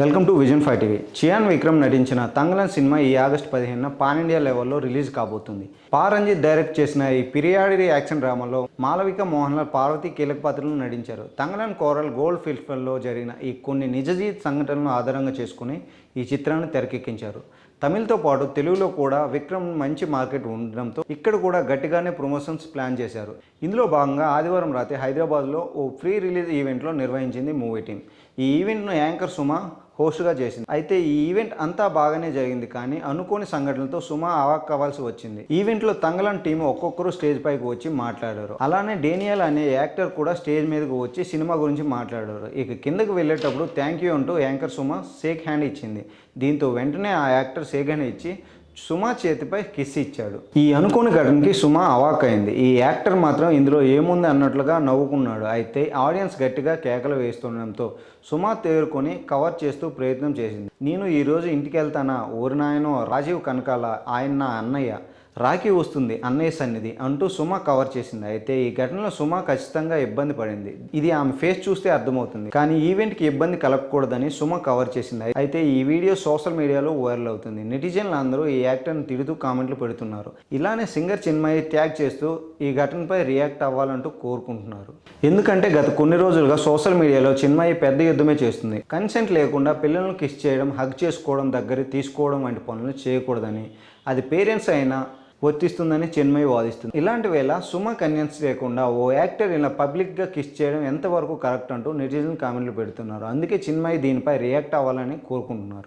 Welcome to vision five TV. Chiyaan Vikram నటించిన Thangalaan cinema ఈ August పదిహేనున పాన్ ఇండియా లెవెల్లో రిలీజ్ కాబోతుంది. పారంజిత్ డైరెక్ట్ చేసిన ఈ పిరియాడి యాక్షన్ డ్రామాలో మాలవిక మోహన్లాల్ పార్వతి కీలక పాత్రలను నటించారు. తంగలన్ కోరల్ గోల్డ్ ఫెస్టివల్లో జరిగిన ఈ కొన్ని నిజజీవిత సంఘటనలను ఆధారంగా చేసుకుని ఈ చిత్రాన్ని తెరకెక్కించారు. తమిళ్తో పాటు తెలుగులో కూడా విక్రమ్ మంచి మార్కెట్ ఉండడంతో ఇక్కడ కూడా గట్టిగానే ప్రమోషన్స్ ప్లాన్ చేశారు. ఇందులో భాగంగా ఆదివారం రాత్రి హైదరాబాద్లో ఓ ప్రీ రిలీజ్ ఈవెంట్లో నిర్వహించింది మూవీ టీం. ఈ ఈవెంట్ను యాంకర్ సుమ హోస్ట్గా చేసింది. అయితే ఈ ఈవెంట్ అంతా బాగానే జరిగింది కానీ అనుకోని సంఘటనలతో సుమ అవాక్ అవ్వాల్సి వచ్చింది. ఈవెంట్లో తంగలం టీం ఒక్కొక్కరు స్టేజ్ పైకి వచ్చి మాట్లాడారు. అలానే డేనియల్ అనే యాక్టర్ కూడా స్టేజ్ మీదకు వచ్చి సినిమా గురించి మాట్లాడారు. ఇక కిందకి వెళ్ళేటప్పుడు థ్యాంక్ యూ అంటూ యాంకర్ సుమ షేక్ హ్యాండ్ ఇచ్చింది. దీంతో వెంటనే ఆ యాక్టర్ షేక్ హ్యాండ్ ఇచ్చి సుమా చేతిపై కిస్ ఇచ్చాడు. ఈ అనుకోని ఘటనకి సుమా అవాక్ అయింది ఈ యాక్టర్ మాత్రం ఇందులో ఏముంది అన్నట్లుగా నవ్వుకున్నాడు. అయితే ఆడియన్స్ గట్టిగా కేకలు వేస్తుండడంతో సుమా తేరుకొని కవర్ చేస్తూ ప్రయత్నం చేసింది. నేను ఈరోజు ఇంటికి వెళ్తానా ఊరినాయనో రాజీవ్ కనకాల ఆయన నా అన్నయ్య. రాఖీ వస్తుంది అన్నయ్య సన్నిధి అంటూ సుమ కవర్ చేసింది. అయితే ఈ ఘటనలో సుమ ఖచ్చితంగా ఇబ్బంది పడింది. ఇది ఆమె ఫేస్ చూస్తే అర్థమవుతుంది. కానీ ఈవెంట్కి ఇబ్బంది కలగకూడదని సుమ కవర్ చేసింది. అయితే ఈ వీడియో సోషల్ మీడియాలో వైరల్ అవుతుంది. నెటిజన్లు అందరూ ఈ యాక్టర్ని తిడుతూ కామెంట్లు పెడుతున్నారు. ఇలానే సింగర్ చిన్మయి ట్యాగ్ చేస్తూ ఈ ఘటనపై రియాక్ట్ అవ్వాలంటూ కోరుకుంటున్నారు. ఎందుకంటే గత కొన్ని రోజులుగా సోషల్ మీడియాలో చిన్మయి పెద్ద యుద్ధమే చేస్తుంది. కన్సెంట్ లేకుండా పిల్లలను కిస్ చేయడం హగ్ చేసుకోవడం దగ్గర తీసుకోవడం వంటి పనులు చేయకూడదని. అది పేరెంట్స్ అయినా వర్తిస్తుందని చిన్మయి వాదిస్తుంది. ఇలాంటి వేళ సుమ కన్యన్స్ లేకుండా ఓ యాక్టర్ ఇలా పబ్లిక్గా కిస్ చేయడం ఎంతవరకు కరెక్ట్ అంటూ నెటిజన్ కామెంట్లు పెడుతున్నారు. అందుకే చిన్మయి దీనిపై రియాక్ట్ అవ్వాలని కోరుకుంటున్నారు.